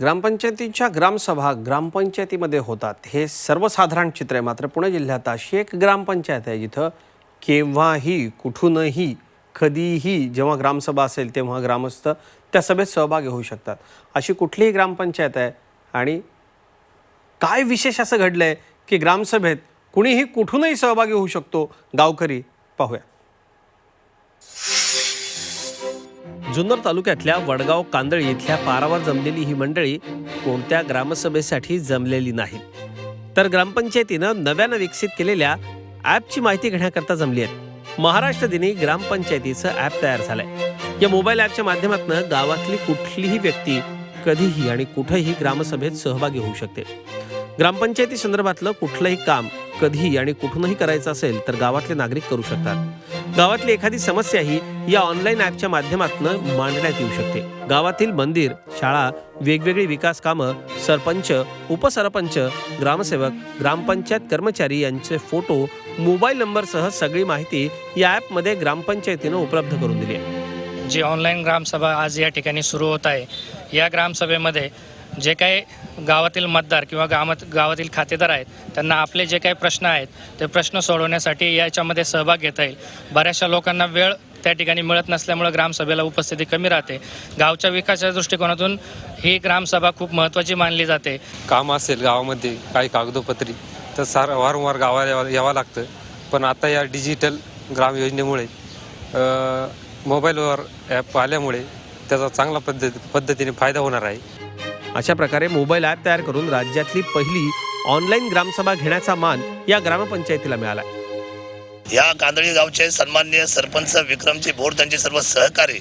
ग्रामपंचायतीच्या ग्रामसभा ग्रामपंचायतीमध्ये होतात. हे सर्वसाधारण चित्र आहे. मात्र पुणे जिल्ह्यात अशी एक ग्रामपंचायत आहे जिथं केव्हाही कुठूनही कधीही जेव्हा ग्रामसभा असेल तेव्हा ग्रामस्थ त्या सभेत सहभागी होऊ शकतात. अशी कुठलीही ग्रामपंचायत आहे आणि काय विशेष असं घडलं आहे की ग्रामसभेत कुणीही कुठूनही सहभागी होऊ शकतो? गावकरी पाहूया. जुन्नर तालुक्यातल्या वडगाव कांदळी इथल्या पारावर जमलेली ही मंडळी कोणत्या ग्रामसभेसाठी जमलेली नाही. तर ग्रामपंचायतीनं नव्यानं विकसित केलेल्या ॲपची माहिती घेण्याकरता जमली आहेत महाराष्ट्र दिनी ग्रामपंचायतीचं ॲप तयार झालंय. या मोबाईल ॲपच्या माध्यमातून गावातली कुठलीही व्यक्ती कधीही आणि कुठेही ग्रामसभेत सहभागी होऊ शकते. ग्रामपंचायती संदर्भातलं कुठलंही काम कधीही आणि कुठूनही करायचं असेल तर गावातले नागरिक करू शकतात. गावातली एखादी समस्याही या ऑनलाईन ॲपच्या माध्यमातून मांडण्यात येऊ शकते. गावातील मंदिर शाळा वेगवेगळी विकास कामं सरपंच उपसरपंच ग्रामसेवक ग्रामपंचायत कर्मचारी यांचे फोटो मोबाईल नंबरसह सगळी माहिती या ॲपमध्ये ग्रामपंचायतीनं उपलब्ध करून दिली आहे. जी ऑनलाईन ग्रामसभा आज या ठिकाणी सुरू होत आहे. या ग्रामसभेमध्ये जे काही गावातील मतदार किंवा गावात गावातील खातेदार आहेत त्यांना आपले जे काही प्रश्न आहेत ते प्रश्न सोडवण्यासाठी याच्यामध्ये सहभाग घेता येईल. बऱ्याचशा लोकांना वेळ त्या ठिकाणी मिळत नसल्यामुळं ग्रामसभेला उपस्थिती कमी राहते. गावच्या विकासाच्या दृष्टिकोनातून ही ग्रामसभा खूप महत्त्वाची मानली जाते. काम असेल गावामध्ये काही कागदोपत्री तर सार वारंवार गावाला यावं यावं लागतं. पण आता या डिजिटल ग्राम योजनेमुळे मोबाईलवर ॲप आल्यामुळे त्याचा चांगला पद्धत पद्धतीने फायदा होणार आहे. अशा प्रकारे मोबाईल ॲप तयार करून राज्यातली पहिली ऑनलाईन ग्रामसभा घेण्याचा मान या ग्रामपंचायतीला मिळाला या कांदळी गावचे सन्माननीय सरपंच विक्रमजी भोर त्यांचे सर्व सहकारी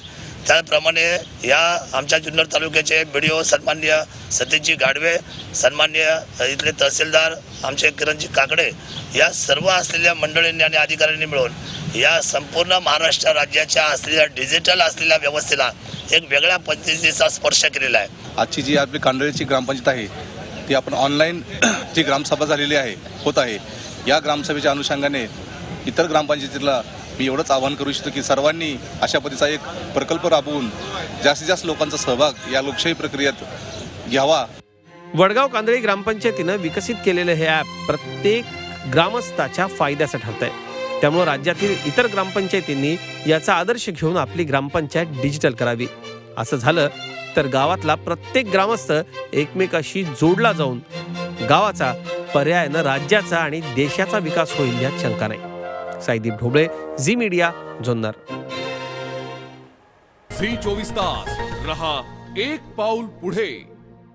त्याप्रमाणे या आमच्या जुन्नर तालुक्याचे बी सन्माननीय सतीशजी गाडवे सन्माननीय इथले तहसीलदार आमचे किरणजी काकडे या सर्व असलेल्या मंडळींनी आणि अधिकाऱ्यांनी मिळून या संपूर्ण महाराष्ट्र राज्याच्या असलेल्या डिजिटल असलेल्या व्यवस्थेला एक वेगळ्या पद्धतीचा स्पर्श केलेला आहे. आजची जी आपली कांडळीची ग्रामपंचायत आहे ती आपण ऑनलाईन जी ग्रामसभा झालेली आहे होत आहे या ग्रामसभेच्या अनुषंगाने इतर ग्रामपंचायतीला मी एवढंच आवाहन करू इच्छितो की सर्वांनी अशा पद्धतीचा एक प्रकल्प राबवून जास्तीत जास्त लोकांचा सहभाग या लोकशाही प्रक्रियेत घ्यावा. वडगाव कांदळी ग्रामपंचायतीनं विकसित केलेलं हे ॲप प्रत्येक ग्रामस्थाच्या फायद्याचं ठरत आहे त्यामुळे राज्यातील इतर ग्रामपंचायतींनी याचा आदर्श घेऊन आपली ग्रामपंचायत डिजिटल करावी. असं झालं तर गावातला प्रत्येक ग्रामस्थ एकमेकाशी जोडला जाऊन गावाचा पर्यायानं राज्याचा आणि देशाचा विकास होईल यात शंका नाही. Saideep Dhoble Zee media Junnar. Zee चोवीस तास. रहा एक पाऊल पुढे.